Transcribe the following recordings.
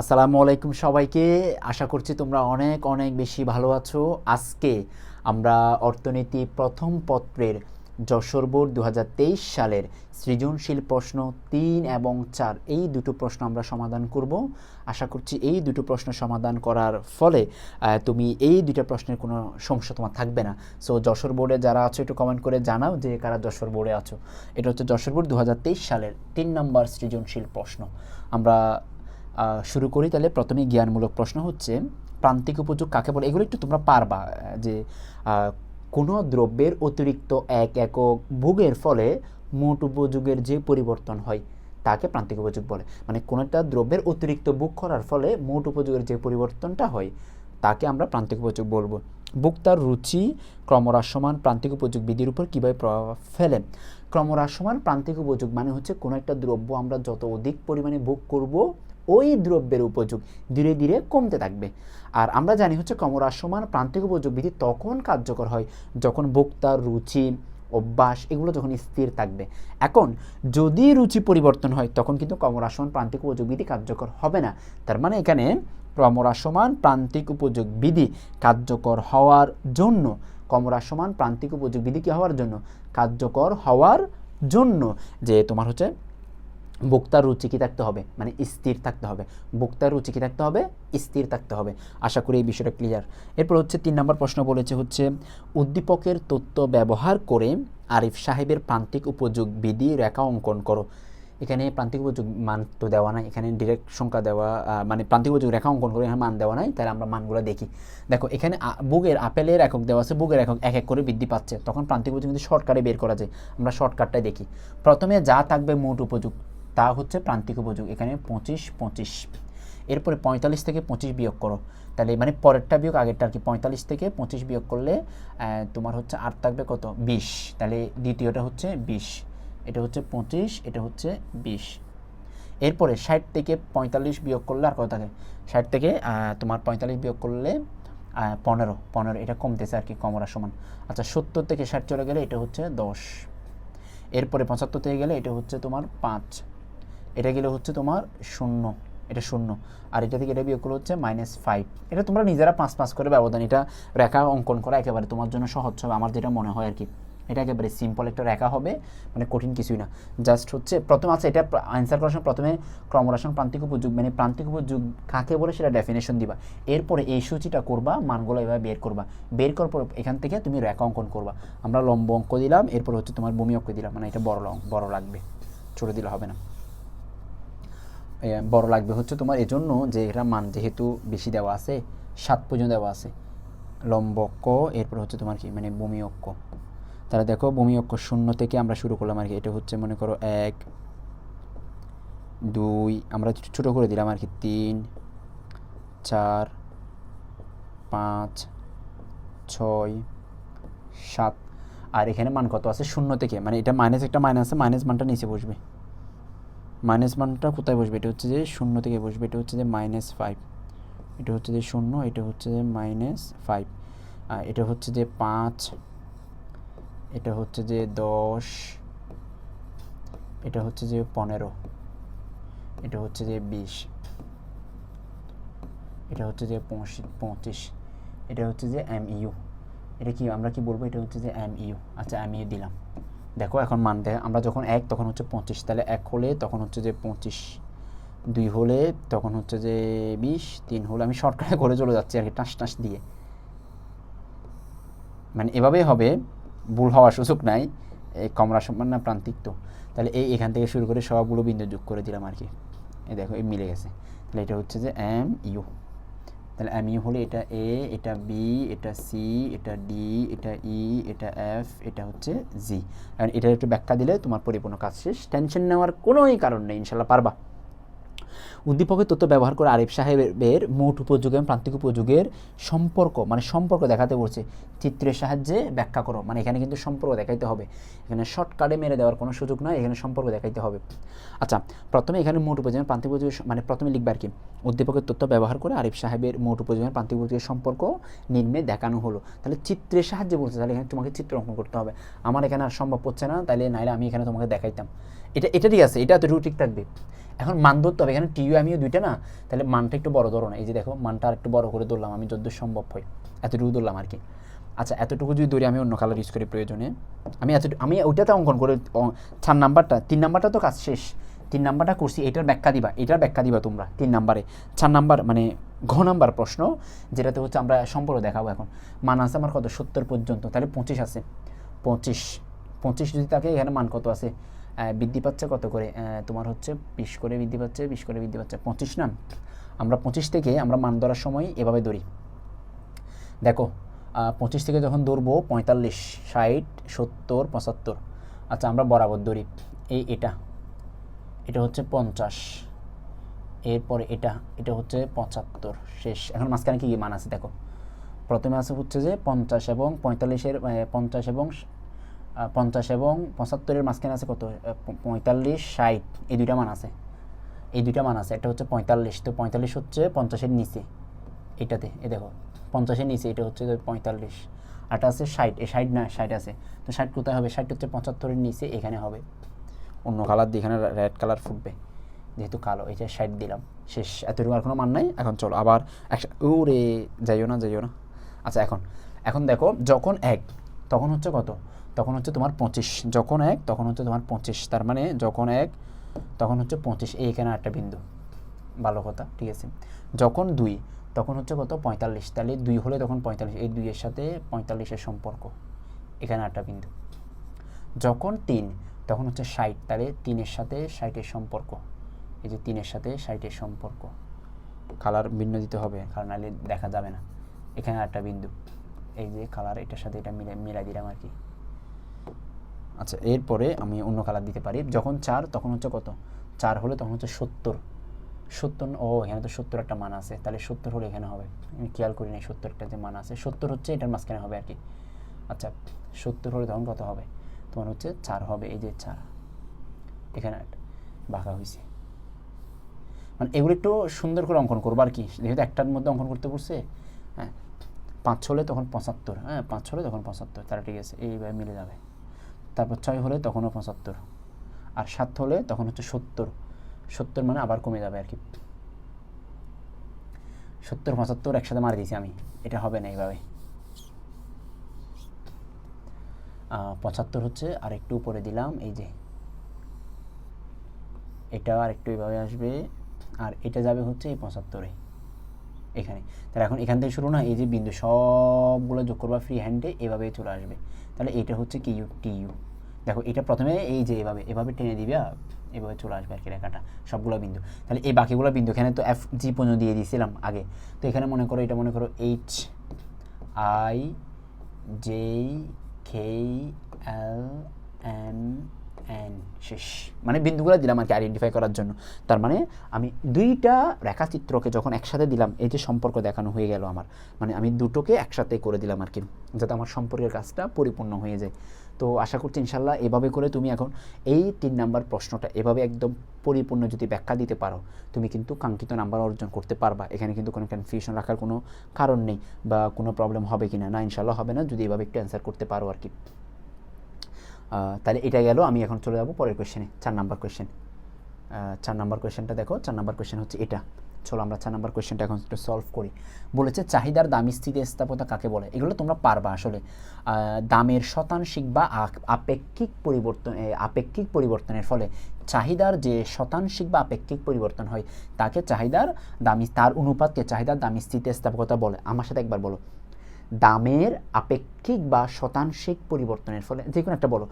আসসালামু আলাইকুম সবাইকে। আশা করছি তোমরা অনেক অনেক বেশি ভালো আছো। আজকে আমরা অর্থনীতি প্রথম পত্রের যশোর বোর্ড দু হাজার তেইশ সালের সৃজনশীল প্রশ্ন তিন এবং চার, এই দুটো প্রশ্ন আমরা সমাধান করব। আশা করছি এই দুটো প্রশ্ন সমাধান করার ফলে তুমি এই দুটো প্রশ্নের কোনো সমস্যা তোমার থাকবে না। সো যশোর বোর্ডে যারা আছো, একটু কমেন্ট করে জানাও যে কারা যশোর বোর্ডে আছো। এটা হচ্ছে যশোর বোর্ড দু হাজার তেইশ সালের তিন নম্বর সৃজনশীল প্রশ্ন। আমরা শুরু করি, তাহলে প্রথমে জ্ঞানমূলক প্রশ্ন হচ্ছে, প্রান্তিক উপযোগ কাকে বলে? এগুলো একটু তোমরা পারবা যে কোনো দ্রব্যের অতিরিক্ত এক একক ভোগের ফলে মোট উপযোগের যে পরিবর্তন হয়, তাকে প্রান্তিক উপযোগ বলে। মানে কোনো একটা দ্রব্যের অতিরিক্ত ভোগ করার ফলে মোট উপযোগের যে পরিবর্তনটা হয়, তাকে আমরা প্রান্তিক উপযোগ বলব। ভোক্তার রুচি, ক্রমহ্রাসমান প্রান্তিক উপযোগ বিধির উপর কীভাবে প্রভাব ফেলে? ক্রমহ্রাসমান প্রান্তিক উপযোগ মানে হচ্ছে কোনো একটা দ্রব্য আমরা যত অধিক পরিমাণে ভোগ করব ওই দ্রব্যের উপযোগ ধীরে ধীরে কমতে থাকবে। আর আমরা জানি হচ্ছে ক্রমহ্রাসমান প্রান্তিক উপযোগ বিধি তখন কার্যকর হয় যখন ভোক্তার রুচি, অভ্যাস এগুলো যখন স্থির থাকবে। এখন যদি রুচি পরিবর্তন হয় তখন কিন্তু ক্রমহ্রাসমান প্রান্তিক উপযোগ বিধি কার্যকর হবে না। তার মানে এখানে ক্রমহ্রাসমান প্রান্তিক উপযোগ বিধি কার্যকর হওয়ার জন্য ক্রমহ্রাসমান প্রান্তিক উপযোগ বিধি কি হওয়ার জন্য? কার্যকর হওয়ার জন্য যে তোমার হচ্ছে বক্তার রুচি কি থাকতে হবে মানে স্থির থাকতে হবে। বক্তার রুচি কি থাকতে হবে, স্থির থাকতে হবে। আশা করি এই বিষয়টা ক্লিয়ার এরপর হচ্ছে তিন নম্বর প্রশ্ন বলেছে হচ্ছে, উদ্দীপকের তথ্য ব্যবহার করে আরিফ সাহেবের প্রান্তিক উপযোগ বিধি রেখা অঙ্কন করো। এখানে প্রান্তিক উপযোগ মান তো দেওয়া নাই, এখানে ডিরেক্ট সংখ্যা দেওয়া মানে প্রান্তিক উপযোগ রেখা অঙ্কন করে এখানে মান দেওয়া নাই, তাহলে আমরা মানগুলো দেখি। দেখো, এখানে বুগের আপেলের একক দেওয়া আছে বুগের একক এক এক করে বৃদ্ধি পাচ্ছে। তখন প্রান্তিক উপযোগ কিন্তু শর্টকাটে বের করা যায়। আমরা শর্টকাটটাই দেখি। প্রথমে যা থাকবে মোট উপযোগ তা হচ্ছে প্রান্তিক উপযোগ। এখানে পঁচিশ পঁচিশ। এরপরে পঁয়তাল্লিশ থেকে পঁচিশ বিয়োগ করো। তাহলে মানে পরেরটা বিয়োগ আগেরটা আর কি। পঁয়তাল্লিশ থেকে পঁচিশ বিয়োগ করলে তোমার হচ্ছে আর থাকবে কত? বিশ। তাহলে দ্বিতীয়টা হচ্ছে বিশ। এটা হচ্ছে পঁচিশ, এটা হচ্ছে বিশ। এরপরে ষাট থেকে পঁয়তাল্লিশ বিয়োগ করলে আর কত থাকে? ষাট থেকে তোমার পঁয়তাল্লিশ বিয়োগ করলে পনেরো। পনেরো, এটা কমতেছে আর কি, কমরা সমান। আচ্ছা সত্তর থেকে ষাট চলে গেলে এটা হচ্ছে দশ। এরপরে পঁচাত্তর থেকে গেলে এটা হচ্ছে তোমার পাঁচ। এটা গেলে হচ্ছে তোমার শূন্য, এটা শূন্য। আর এটা থেকে এটা বিয়োগ করলে হচ্ছে মাইনাস ফাইভ এটা তোমরা নিজেরা পাঁচ পাঁচ করে ব্যবধান এটা রেখা অঙ্কন করা, একেবারে তোমার জন্য সহজ হবে, আমার যেটা মনে হয় আর কি। এটা একেবারে সিম্পল একটা রেখা হবে মানে কঠিন কিছুই না। জাস্ট হচ্ছে, প্রথম আছে এটা আনসার করার সময় প্রথমে ক্রমরাসন প্রান্তিক উপযোগ মানে প্রান্তিক উপযোগ কাকে বলে সেটা ডেফিনেশন দিবা। এরপরে এই সূচিটা করবা, মানগুলো এভাবে বের করবা। বের করার পর এখান থেকে তুমি রেখা অঙ্কন করবা। আমরা লম্ব অঙ্ক দিলাম, এরপর হচ্ছে তোমার ভূমি অঙ্ক দিলাম মানে এটা বড় বড় লাগবে। ছোটো দিলে হবে না। বড় লাগবে হচ্ছে তোমার এজন্য যে এটা মান যেহেতু বেশি দেওয়া আছে, সাত পর্যন্ত দেওয়া আছে। লম্ব অক্ষ এরপর হচ্ছে তোমার কি মানে ভূমি অক্ষ। তাহলে দেখো ভূমি অক্ষ শূন্য থেকে আমরা শুরু করলাম আর কি। এটা হচ্ছে মনে করো এক, দুই, আমরা ছোটো করে দিলাম আর কি। তিন, চার, পাঁচ, ছয়, সাত। আর এখানে মান কত আছে? শূন্য থেকে। মানে এটা মাইনাস একটা মাইনাস আছে মাইনাস মানটা নিচে বসবে। মাইনাস মানটা কোথায় বসবে এটা হচ্ছে যে শূন্য থেকে বসবে এটা হচ্ছে যে মাইনাস ফাইভ এটা হচ্ছে যে শূন্য এটা হচ্ছে যে মাইনাস ফাইভ আর এটা হচ্ছে যে পাঁচ এটা হচ্ছে যে দশ এটা হচ্ছে যে পনেরো এটা হচ্ছে যে বিশ এটা হচ্ছে যে পঁচিশ এটা হচ্ছে যে এম ইউ এটা কি আমরা কি বলব এটা হচ্ছে যে এম ইউ আচ্ছা এম ইউ দিলাম দেখো এখন মান দেখ আমরা যখন এক তখন হচ্ছে পঁচিশ, তাহলে এক হলে তখন হচ্ছে যে পঁচিশ, দুই হলে তখন হচ্ছে যে বিশ, তিন হলে আমি শর্টকাটে করে চলে যাচ্ছি আর কি, টাস টাস দিয়ে। মানে এভাবেই হবে, ভুল হওয়ার সুযোগ নাই, এই কমরা সম্মান না প্রান্তিক তো। তাহলে এই এখান থেকে শুরু করে সবগুলো বিন্দু যোগ করে দিলাম আর কি। এই দেখো, এই মিলে গেছে। তাহলে এটা হচ্ছে যে এম ইউ তাহলে আমি হলে এটা এ এটা বি এটা সি এটা ডি এটা ই এটা এফ এটা হচ্ছে জি আর এটার একটু ব্যাখ্যা দিলে তোমার পরিপূর্ণ কাজ শেষ। টেনশন নেওয়ার কোনোই কারণ নেই, ইনশাল্লাহ পারবা। উদ্দীপকের তথ্য ব্যবহার করে আরিফ সাহেবের মোট উপযোগ এবং প্রান্তিক উপযোগের সম্পর্ক মানে সম্পর্ক দেখাতে বলছে। চিত্রের সাহায্যে ব্যাখ্যা করো। মানে এখানে কিন্তু সম্পর্ক দেখাইতে হবে। এখানে শর্টকাটে মেরে দেওয়ার কোনো সুযোগ নয়, এখানে সম্পর্ক দেখাইতে হবে। আচ্ছা প্রথমে এখানে মোট উপযোগ এবং প্রান্তিক উপযোগের মানে প্রথমে লিখবে আর কি। উদ্দীপকের তথ্য ব্যবহার করে আরিফ সাহেবের মোট উপযোগ এবং প্রান্তিক উপযোগের সম্পর্ক নিম্নে দেখানো হলো। তাহলে চিত্রের সাহায্যে বলছে, তাহলে এখানে তোমাকে চিত্র অঙ্কন করতে হবে। আমার এখানে আর সম্ভব হচ্ছে না তাহলে নাইলে আমি এখানে তোমাকে দেখাইতাম। এটা এটা ঠিক আছে, এটা তো ঠিক থাকবে। এখন মান ধরতে হবে। এখানে টিইউ আমিও দুইটা না? তাহলে মানটা একটু বড় ধরো না। এই যে দেখো, মানটা আর একটু বড় করে ধরলাম, আমি যতদূর সম্ভব হয়, এতটুকু ধরলাম আর কি আচ্ছা এতটুকু যদি ধরি, আমি অন্য কালার ইউজ করি প্রয়োজনে। আমি এত আমি ওইটাতে অঙ্কন করে চার নাম্বারটা, তিন নাম্বারটা তো কাজ শেষ। তিন নাম্বারটা করছি, এটার ব্যাখ্যা দিবা, এটার ব্যাখ্যা দিবা তোমরা তিন নাম্বারে। চার নাম্বার মানে ঘ নাম্বার প্রশ্ন, যেটাতে হচ্ছে আমরা সম্পর্ক দেখাবো এখন। মান আছে আমার কত? সত্তর পর্যন্ত, তাহলে পঁচিশ আছে। পঁচিশ পঁচিশ যদি থাকে, এখানে মান কত আছে? বৃদ্ধি পাচ্ছে কত করে? তোমার হচ্ছে বিশ করে বৃদ্ধি পাচ্ছে, বিশ করে বৃদ্ধি পাচ্ছে। পঁচিশ না? আমরা পঁচিশ থেকে আমরা মান ধরার সময় এভাবে ধরি। দেখো পঁচিশ থেকে যখন ধরবো, পঁয়তাল্লিশ, ষাট, সত্তর, পঁচাত্তর। আচ্ছা আমরা বরাবর ধরি। এই এটা এটা হচ্ছে পঞ্চাশ। এরপরে এটা এটা হচ্ছে পঁচাত্তর। শেষ। এখন মাঝখানে কী কী মান আছে? দেখো। প্রথমে আছে হচ্ছে যে পঞ্চাশ এবং পঁয়তাল্লিশের পঞ্চাশ এবং পঞ্চাশ এবং পঁচাত্তরের মাঝখানে আছে কত? পঁয়তাল্লিশ, ষাট। এই দুইটা মান আছে। এই দুইটা মান আছে। একটা হচ্ছে পঁয়তাল্লিশ। তো পঁয়তাল্লিশ হচ্ছে পঞ্চাশের নিচে। এটাতে, এ দেখো। পঞ্চাশের নিচে, এটা হচ্ছে পঁয়তাল্লিশ। আরটা আছে ষাট। এ ষাট না, ষাট আছে। তো ষাট কোথায় হবে? ষাট হচ্ছে পঁচাত্তরের নিচে, এখানে হবে। অন্য কালার দিয়ে এখানে রেড কালার ফুটবে। যেহেতু কালো যে ষাট দিলাম। শেষ। এতটুকু আর কোনো মান নাই? এখন চলো, আবার একশো ওরে যাইও না যাইও না। আচ্ছা এখন। এখন দেখো, যখন এক, তখন হচ্ছে কত? তখন হচ্ছে তোমার পঁচিশ। যখন এক, তখন হচ্ছে তোমার পঁচিশ। তার মানে যখন এক, তখন হচ্ছে পঁচিশ। এই এখানে একটা বিন্দু। ভালো কথা, ঠিক আছে? যখন দুই, তখন হচ্ছে কত? পঁয়তাল্লিশ। তাহলে দুই হলে তখন পঁয়তাল্লিশ। এই দুইয়ের সাথে পঁয়তাল্লিশের সম্পর্ক। এখানে একটা বিন্দু। যখন তিন, তখন হচ্ছে ষাট। তাহলে তিনের সাথে ষাটের সম্পর্ক। এই যে তিনের সাথে ষাটের সম্পর্ক। কালার ভিন্ন দিতে হবে। কারণ নাহলে দেখা যাবে না। এখানে একটা বিন্দু। এই যে কালার, এটার সাথে এটা মিলে মিলাই দিলাম আর কি। আচ্ছা এরপরে আমি অন্য কালার দিতে পারি। যখন চার, তখন হচ্ছে কত? চার হলে তখন হচ্ছে সত্তর। সত্তর, ও, এখানে তো সত্তর একটা মান আছে। তাহলে সত্তর হলে এখানে হবে। আমি খেয়াল করি নাই সত্তর একটা যে মান আছে। সত্তর হচ্ছে এটার মাঝখানে হবে আর কি। আচ্ছা সত্তর হলে তখন কত হবে? তোমার হচ্ছে চার হবে। এই যে চার। এখানে বাঁকা হয়েছে মানে এগুলো একটু সুন্দর করে অঙ্কন করব আর কি। যেহেতু একটার মধ্যে অঙ্কন করতে বলছে হ্যাঁ পাঁচ হলে তখন পঁচাত্তর হ্যাঁ পাঁচ হলে তখন পঁচাত্তর। তারা ঠিক আছে, এইভাবে মিলে যাবে। তারপর ছয় হলে তখনও পঁচাত্তর আর সাত হলে তখন হচ্ছে সত্তর। সত্তর মানে আবার কমে যাবে আর কি সত্তর, পঁচাত্তর একসাথে মারি দিয়েছি আমি। এটা হবে না এইভাবে। পঁচাত্তর হচ্ছে আর একটু উপরে দিলাম, এই যে। এটা আর একটু এইভাবে আসবে। আর এটা যাবে হচ্ছে এই পঁচাত্তরে। এখানে। তাহলে এখন এখান থেকে শুরু না, এই যে বিন্দু সবগুলো যোগ করবা ফ্রি হ্যান্ডে এভাবে চলে আসবে। তাহলে এটা হচ্ছে কি ইউ টি ইউ দেখো, এটা প্রথমে এই যে এভাবে এভাবে টেনে দিবে এভাবে চলে আসবে আর কি রেখাটা, সবগুলো বিন্দু। তাহলে এই বাকিগুলো বিন্দু, এখানে তো এফ জি পর্যন্ত দিয়ে দিয়েছিলাম আগে। তো এখানে মনে করো, এটা মনে করো H I J K L N N শেষ মানে বিন্দুগুলো দিলাম আর কি আইডেন্টিফাই করার জন্য। তার মানে আমি দুইটা রেখাচিত্রকে যখন একসাথে দিলাম, এই যে সম্পর্ক দেখানো হয়ে গেল আমার। মানে আমি দুটোকে একসাথে করে দিলাম আর কি যাতে আমার সম্পর্কের কাজটা পরিপূর্ণ হয়ে যায়। তো আশা করছি ইনশাল্লাহ এভাবে করে তুমি এখন এই তিন নাম্বার প্রশ্নটা এভাবে একদম পরিপূর্ণ যদি ব্যাখ্যা দিতে পারো, তুমি কিন্তু কাঙ্ক্ষিত নাম্বার অর্জন করতে পারবা। এখানে কিন্তু কোনো কনফিউশন রাখার কোনো কারণ নেই বা কোনো প্রবলেম হবে কি না না ইনশাল্লাহ হবে না, যদি এভাবে একটু অ্যান্সার করতে পারো আর কি তাহলে এটা গেল, আমি এখন চলে যাব পরের কোয়েশ্চেনে চার নাম্বার কোয়েশ্চেন চার নাম্বার কোয়েশ্চেনটা দেখো, চার নাম্বার কোয়েশ্চেন হচ্ছে এটা। চলো আমরা চার নাম্বার কোয়েশ্চেনটা এখন একটু সলভ করি। বলেছে, চাহিদার দাম স্থিতিস্থাপকতা কাকে বলে? এগুলো তোমরা পারবা আসলে। দামের শতাংশিক বা আপেক্ষিক পরিবর্তন আপেক্ষিক পরিবর্তনের ফলে চাহিদার যে শতাংশিক বা আপেক্ষিক পরিবর্তন হয়, তাকে চাহিদার দামি তার অনুপাতকে চাহিদার দামি স্থিতিস্থাপকতা বলে। আমার সাথে একবার বলো। দামের আপেক্ষিক বা শতাংশিক পরিবর্তনের ফলে, যে কোনো একটা বলো,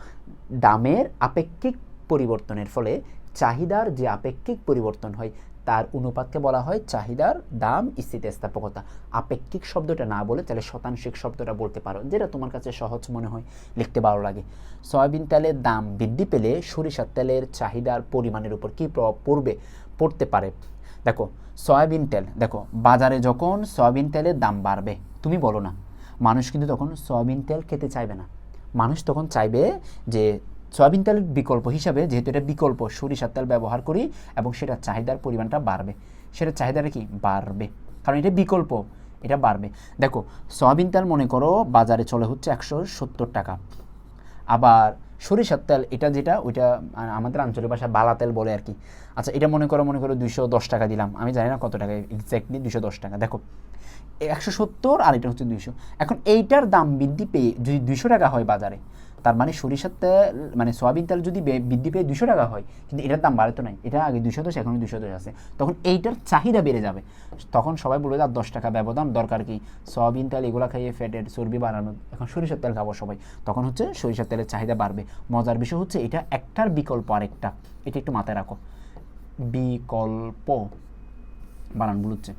দামের আপেক্ষিক পরিবর্তনের ফলে চাহিদার যে আপেক্ষিক পরিবর্তন হয়, তার অনুপাতকে বলা হয় চাহিদার দাম স্থিতিস্থাপকতা। আপেক্ষিক শব্দটা না বলে তাহলে শতাংশিক শব্দটা বলতে পারো, যেটা তোমার কাছে সহজ মনে হয়, লিখতে ভালো লাগে সয়াবিন তেলের দাম বৃদ্ধি পেলে সরিষার তেলের চাহিদার পরিমাণের উপর কী প্রভাব পড়বে? পড়তে পারে। দেখো, সয়াবিন তেল, দেখো, বাজারে যখন সয়াবিন তেলের দাম বাড়বে, তুমি বলো না মানুষ কিন্তু তখন সয়াবিন তেল খেতে চাইবে না। মানুষ তখন চাইবে যে সয়াবিন তেল বিকল্প হিসাবে, যেহেতু এটা বিকল্প, সরিষার তেল ব্যবহার করি এবং সেটা চাহিদার পরিমাণটা বাড়বে। সেটা চাহিদাটা কি? বাড়বে। কারণ এটা বিকল্প, এটা বাড়বে। দেখো, সয়াবিন তেল মনে করো বাজারে চলে হচ্ছে একশো সত্তর টাকা। আবার সরিষার তেল, এটা যেটা, ওইটা আমাদের আঞ্চলিক ভাষায় বালা তেল বলে আর কি। আচ্ছা এটা মনে করো মনে করো দুইশো দশ টাকা দিলাম। আমি জানি না কত টাকা এক্স্যাক্টলি দুইশো দশ টাকা। দেখো একশো সত্তর আর এটা হচ্ছে দুইশো। এখন এইটার দাম বৃদ্ধি পেয়ে যদি দুইশো টাকা হয় বাজারে, তার মানে সরিষার তেল মানে সয়াবিন তেল যদি বৃদ্ধি পেয়ে দুশো টাকা হয়, কিন্তু এটার দাম বাড়ে তো নাই। এটা আগে দুশো দশ এখন দুশো দশ আছে। তখন এইটার চাহিদা বেড়ে যাবে। তখন সবাই বলবে আর দশ টাকা ব্যবধান, দরকার কি? সয়াবিন তেল এগুলো খাইয়ে ফ্যাটের চর্বি বাড়ানো, এখন সরিষার তেল খাব সবাই। তখন হচ্ছে সরিষার তেলের চাহিদা বাড়বে। মজার বিষয় হচ্ছে এটা একটার বিকল্প আরেকটা। এটা একটু মাথায় রাখো। বিকল্প বানান হচ্ছে।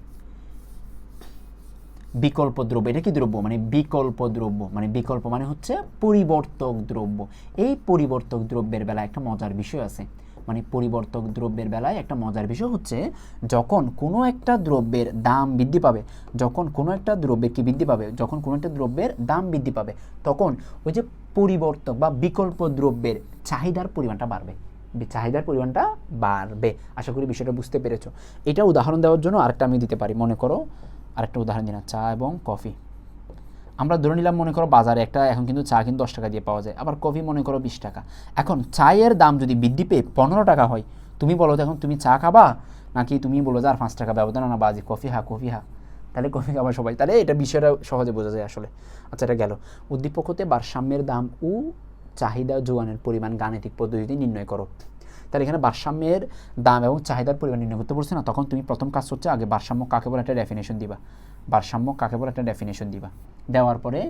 বিকল্প দ্রব্য এটা কি দ্রব্য? মানে বিকল্প দ্রব্য মানে বিকল্প মানে হচ্ছে পরিবর্তক দ্রব্য। এই পরিবর্তক দ্রব্যের বেলায় একটা মজার বিষয় আছে। মানে পরিবর্তক দ্রব্যের বেলায় একটা মজার বিষয় হচ্ছে, যখন কোনো একটা দ্রব্যের দাম বৃদ্ধি পাবে, যখন কোনো একটা দ্রব্যের কি বৃদ্ধি পাবে? যখন কোনো একটা দ্রব্যের দাম বৃদ্ধি পাবে, তখন ওই যে পরিবর্তক বা বিকল্প দ্রব্যের চাহিদার পরিমাণটা বাড়বে। চাহিদার পরিমাণটা বাড়বে। আশা করি বিষয়টা বুঝতে পেরেছ। এটা উদাহরণ দেওয়ার জন্য আরেকটা আমি দিতে পারি, মনে করো। আরেকটা উদাহরণ দিলাম, চা এবং কফি। আমরা ধরে নিলাম, মনে করো বাজারে একটা, এখন কিন্তু চা কিন্তু দশ টাকা দিয়ে পাওয়া যায়, আবার কফি মনে করো বিশ টাকা। এখন চায়ের দাম যদি বৃদ্ধি পেয়ে পনেরো টাকা হয়, তুমি বলো তো এখন তুমি চা খাবা? নাকি তুমি বলো যে আর পাঁচ টাকা ব্যবধান, না বাজি, কফি হা কফি হা তাহলে কফি খাবা সবাই। তাহলে এটা বিষয়টা সহজে বোঝা যায় আসলে। আচ্ছা এটা গেল। উদ্দীপক হতে ভারসাম্যের দাম ও চাহিদা যোগানের পরিমাণ গাণিতিক পদ্ধতিতে নির্ণয় করো। তাহলে এখানে ভারসাম্যের দাম এবং চাহিদার পরিমাণ নির্ণয় করতে বলছে না, তখন তুমি প্রথম কাজ হচ্ছে আগে ভারসাম্য কাকে বলে একটা ডেফিনেশন দিবা। ভারসাম্য কাকে বলে একটা ডেফিনেশন দিবা। দেওয়ার পরে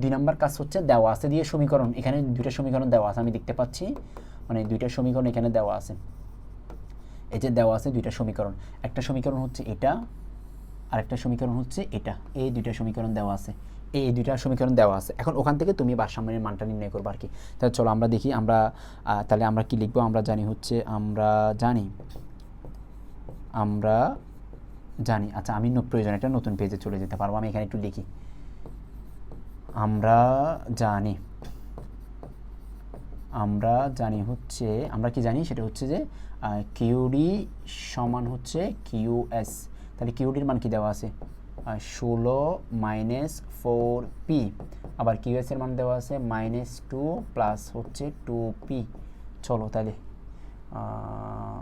দুই নম্বর কাজ হচ্ছে দেওয়া আছে দিয়ে সমীকরণ। এখানে দুইটা সমীকরণ দেওয়া আছে, আমি দেখতে পাচ্ছি। মানে দুইটা সমীকরণ এখানে দেওয়া আছে। এই যে দেওয়া আছে দুইটা সমীকরণ। একটা সমীকরণ হচ্ছে এটা, আরেকটা সমীকরণ হচ্ছে এটা। এই দুইটা সমীকরণ দেওয়া আছে। এই দুইটা সমীকরণ দেওয়া আছে। এখন ওখান থেকে তুমি ভারসাম্যের মানটা নির্ণয় করব আর কি। তাহলে চলো আমরা দেখি, আমরা তাহলে আমরা কি লিখব? আমরা জানি হচ্ছে, আমরা জানি আমরা জানি। আচ্ছা আমি প্রয়োজন একটা নতুন পেজে চলে যেতে পারব। আমি এখানে একটু লিখি। আমরা জানি আমরা জানি হচ্ছে, আমরা কি জানি? সেটা হচ্ছে যে কিউডি সমান হচ্ছে কিউএস তাহলে কিউডির মান কি দেওয়া আছে? ষোলো মাইনাস ফোর পি আবার কিউএস এর মান দেওয়া আছে মাইনাস টু প্লাস হচ্ছে টু পি চলো তাহলে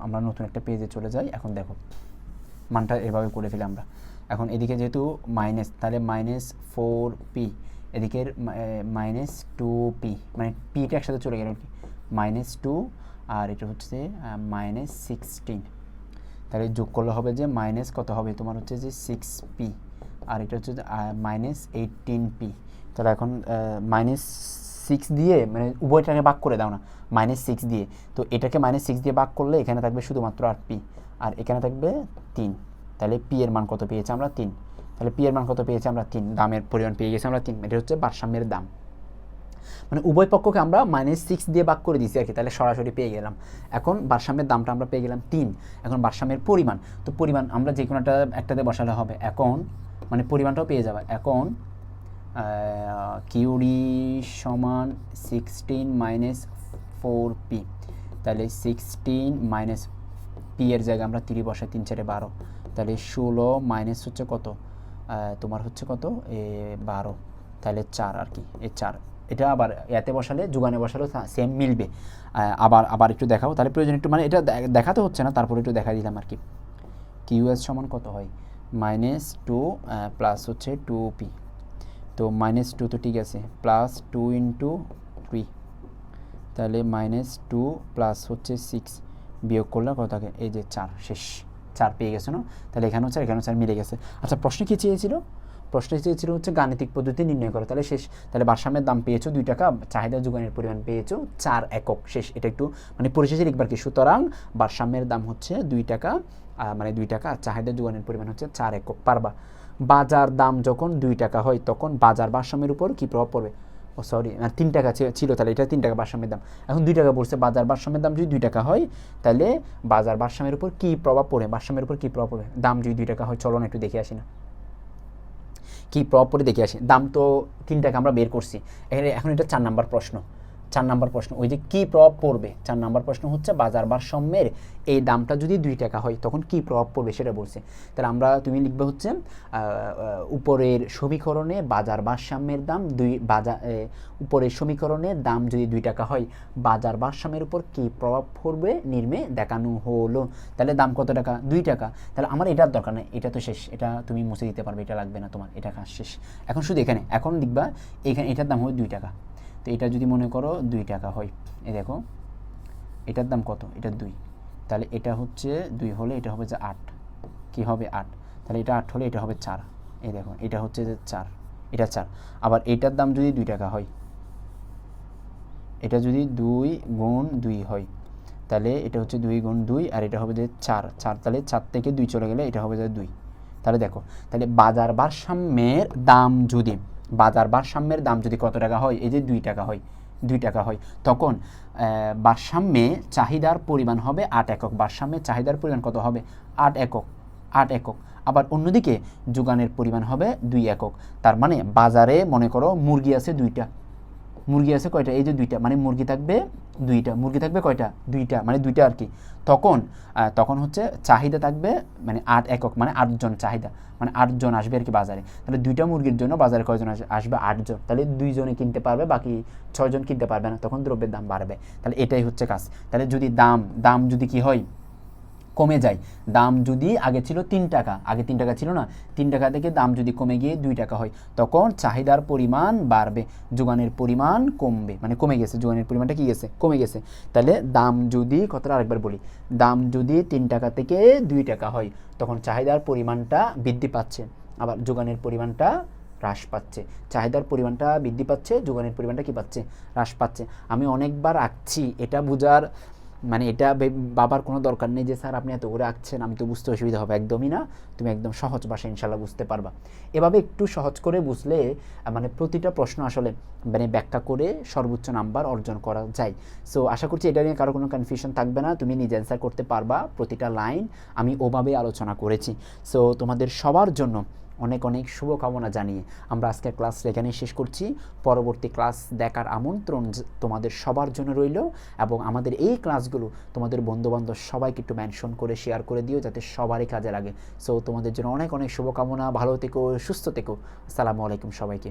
আমরা নতুন একটা পেজে চলে যাই। এখন দেখো, মানটা এভাবে করে ফেলি আমরা। এখন এদিকে যেহেতু মাইনাস তাহলে মাইনাস ফোর পি এদিকের মাইনাস টু পি মানে পিটা একসাথে চলে গেল কি। মাইনাস টু আর এটা হচ্ছে মাইনাস সিক্সটিন তাহলে যোগ করলে হবে যে মাইনাস কত হবে? তোমার হচ্ছে যে সিক্স পি আর এটা হচ্ছে মাইনাস এইটিন পি তাহলে এখন মাইনাস সিক্স দিয়ে মানে উভয়টাকে ভাগ করে দাও না মাইনাস সিক্স দিয়ে। তো এটাকে মাইনাস সিক্স দিয়ে ভাগ করলে এখানে থাকবে শুধুমাত্র আর পি আর এখানে থাকবে তিন। তাহলে পি এর মান কত পেয়েছি আমরা তিন। তাহলে পি এর মান কত পেয়েছি আমরা তিন। দামের পরিমাণ পেয়ে গেছি আমরা তিন। এটা হচ্ছে ভারসাম্যের দাম। মানে উভয় পক্ষকে আমরা মাইনাস সিক্স দিয়ে ভাগ করে দিয়েছি আর কি। তাহলে সরাসরি পেয়ে গেলাম। এখন ভারসাম্যের দামটা আমরা পেয়ে গেলাম তিন। এখন ভারসাম্যের পরিমাণ। তো পরিমাণ আমরা যে একটা, একটাতে বসালে হবে। এখন মানে পরিমাণটাও পেয়ে যাবে। এখন কিউডি সমান সিক্সটিন মাইনাস ফোর পি তাহলে সিক্সটিন মাইনাস পি এর জায়গায় আমরা তিরি বসাই তিন চারে বারো, তাহলে ষোলো মাইনাস হচ্ছে কত? তোমার হচ্ছে কত? এ, বারো, তাহলে চার আর কি, এ চার। এটা আবার এতে বসালে, যোগানে বসালেও সেম মিলবে। আবার আবার একটু দেখাবো, তাহলে প্রয়োজন একটু মানে এটা দেখাতে হচ্ছে না, তারপরে একটু দেখা দিলাম আর কি। কিউএস সমান কত হয়? মাইনাস টু প্লাস হচ্ছে টু পি তো মাইনাস টু তো ঠিক আছে প্লাস টু ইন্টু থ্রি তাহলে মাইনাস টু প্লাস হচ্ছে সিক্স বিয়োগ করলে কত থাকে? এই যে চার, শেষ। চার পেয়ে গেছে না? তাহলে এখানেও চার এখানেও চার মিলে গেছে। আচ্ছা প্রশ্ন কী চেয়েছিল? প্রশ্ন চেয়েছিল হচ্ছে গাণিতিক পদ্ধতি নির্ণয় করো। তাহলে শেষ। তাহলে ভারসাম্যের দাম পেয়েছ দুই টাকা, চাহিদা যোগানের পরিমাণ পেয়েছ চার একক। শেষ। এটা একটু মানে পরিশেষে লিখবার কি? সুতরাং ভারসাম্যের দাম হচ্ছে দুই টাকা মানে দুই টাকা চাহিদা যোগানের পরিমাণ হচ্ছে চার একক। পারবা? বাজার দাম যখন দুই টাকা হয় তখন বাজার ভারসাম্যের উপর কি প্রভাব পড়বে? ও, সরি তিন টাকা ছিল, তাহলে এটা তিন টাকা ভারসাম্যের দাম। এখন দুই টাকা পড়ছে, বাজার ভারসাম্যের দাম যদি দুই টাকা হয়, তাহলে বাজার ভারসাম্যের উপর কী প্রভাব পড়ে? ভারসাম্যের উপর কী প্রভাব পড়ে দাম যদি দুই টাকা হয়, চলো না, একটু দেখে আসি না। কী প্রভাব পড়ে দেখে আসি? দাম তো তিন টাকা আমরা বের করছি। এখানে, এখন এটা চার নাম্বার প্রশ্ন। চার নাম্বার প্রশ্ন। ওই যে কি প্রভাব পড়বে? চার নাম্বার প্রশ্ন হচ্ছে বাজার ভারসাম্যের এই দামটা যদি দুই টাকা হয়, তখন কি প্রভাব পড়বে সেটা বলছে। তাহলে আমরা, তুমি লিখবে হচ্ছে উপরের সমীকরণে বাজার ভারসাম্যের দাম দুই বাজার উপরের সমীকরণে দাম যদি দুই টাকা হয়, বাজার ভারসাম্যের উপর কি প্রভাব পড়বে? নির্মে দেখানো হলো। তাহলে দাম কত টাকা? দুই টাকা। তাহলে আমার এটার দরকার নেই, এটা তো শেষ। এটা তুমি মুছে দিতে পারবে, এটা লাগবে না তোমার, এটা কাজ শেষ। এখন শুধু এখানে, এখন লিখবা, এখানে এটার দাম হবে দুই টাকা। তো এটা যদি মনে করো দুই টাকা হয়, এই দেখো, এটার দাম কত? এটা দুই। তাহলে এটা হচ্ছে দুই হলে এটা হবে যে আট। কি হবে আট? তাহলে এটা আট হলে এটা হবে চার। এই দেখো, এটা হচ্ছে যে চার, এটা চার। আবার এটার দাম যদি দুই টাকা হয়, এটা যদি দুই গুণ দুই হয়, তাহলে এটা হচ্ছে দুই গুণ দুই আর এটা হবে যে চার। চার তাহলে চার থেকে দুই চলে গেলে এটা হবে যে দুই। তাহলে দেখো, তাহলে বাজার ভারসাম্যের দাম যদি বাজার ভারসাম্যের দাম যদি কত টাকা হয়? এই যে দুই টাকা হয়, দুই টাকা হয়। তখন ভারসাম্যে চাহিদার পরিমাণ হবে আট একক। ভারসাম্যে চাহিদার পরিমাণ কত হবে? আট একক আট একক। আবার অন্যদিকে যোগানের পরিমাণ হবে দুই একক। তার মানে বাজারে, মনে করো, মুরগি আছে দুইটা। মুরগি আছে কয়টা? এই যে দুইটা মানে মুরগি থাকবে দুইটা, মুরগি থাকবে কয়টা? দুইটা মানে দুইটা আর কি। তখন তখন হচ্ছে চাহিদা থাকবে মানে আট একক মানে আটজন চাহিদা মানে আটজন আসবে আর কি বাজারে। তাহলে দুইটা মুরগির জন্য বাজারে কয়জন আস- আসবে? আটজন। তাহলে দুইজনে কিনতে পারবে, বাকি ছয়জন কিনতে পারবে না, তখন দ্রব্যের দাম বাড়বে। তাহলে এটাই হচ্ছে কাজ। তাহলে যদি দাম দাম যদি কি হয় কমে যায়। দাম যদি আগে ছিল তিন টাকা, আগে তিন টাকা ছিল না, তিন টাকা থেকে দাম যদি কমে গিয়ে দুই টাকা হয়, তখন চাহিদার পরিমাণ বাড়বে, যোগানের পরিমাণ কমবে। মানে কমে গেছে, যোগানের পরিমাণটা কি গেছে? কমে গেছে। তাহলে দাম যদি, কথাটা আরেকবার বলি, দাম যদি তিন টাকা থেকে দুই টাকা হয়, তখন চাহিদার পরিমাণটা বৃদ্ধি পাচ্ছে, আবার যোগানের পরিমাণটা হ্রাস পাচ্ছে। চাহিদার পরিমাণটা বৃদ্ধি পাচ্ছে, যোগানের পরিমাণটা কি পাচ্ছে? হ্রাস পাচ্ছে। আমি অনেকবার আঁকছি, এটা বোঝার মানে এটা বাবার কোনো দরকার নেই যে, স্যার, আপনি এত করে আঁকছেন, আমি তো বুঝতে অসুবিধা হবে। একদমই না। তুমি একদম সহজ ভাষায় ইনশাল্লাহ বুঝতে পারবা। এভাবে একটু সহজ করে বুঝলে মানে প্রতিটা প্রশ্ন আসলে মানে ব্যাখ্যা করে সর্বোচ্চ নাম্বার অর্জন করা যায়। সো আশা করছি এটা নিয়ে কারও কোনো কনফিউশন থাকবে না। তুমি নিজে অ্যান্সার করতে পারবা প্রতিটা লাইন আমি ওভাবে আলোচনা করেছি। সো তোমাদের সবার জন্য অনেক অনেক শুভকামনা জানিয়ে আমরা আজকের ক্লাস এখানেই শেষ করছি। পরবর্তী ক্লাস দেখার আমন্ত্রণ তোমাদের সবার জন্য রইল এবং আমাদের এই ক্লাসগুলো তোমাদের বন্ধুবান্ধব সবাইকে একটু মেনশন করে শেয়ার করে দিও যাতে সবারই কাজে লাগে। সো তোমাদের জন্য অনেক অনেক শুভকামনা, ভালো থেকো, সুস্থ থেকো। আসসালামু আলাইকুম সবাইকে।